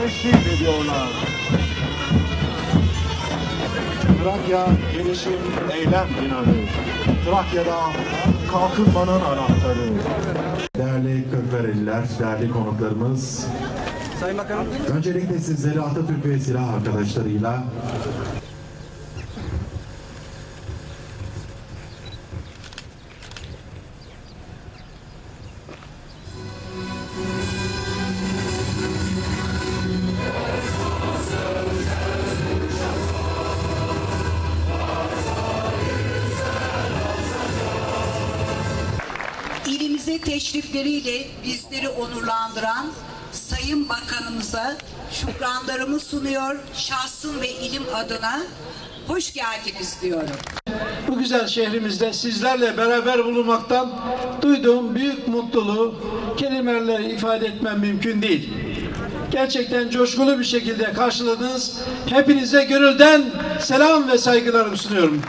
teşrif ediyorlar. Trakya gelişim eylem binarı. Trakya'da kalkınmanın anahtarı. Değerli Kırklareliler, değerli konuklarımız. Sayın Bakanım. Öncelikle sizleri Atatürk ve silah arkadaşlarıyla İlimize teşrifleriyle bizleri onurlandıran Sayın Bakanımıza şükranlarımı sunuyor. Şahsım ve ilim adına hoş geldiniz diyorum. bu güzel şehrimizde sizlerle beraber bulunmaktan duyduğum büyük mutluluğu kelimelerle ifade etmem mümkün değil. Gerçekten coşkulu bir şekilde karşıladınız. Hepinize gönülden selam ve saygılarımı sunuyorum.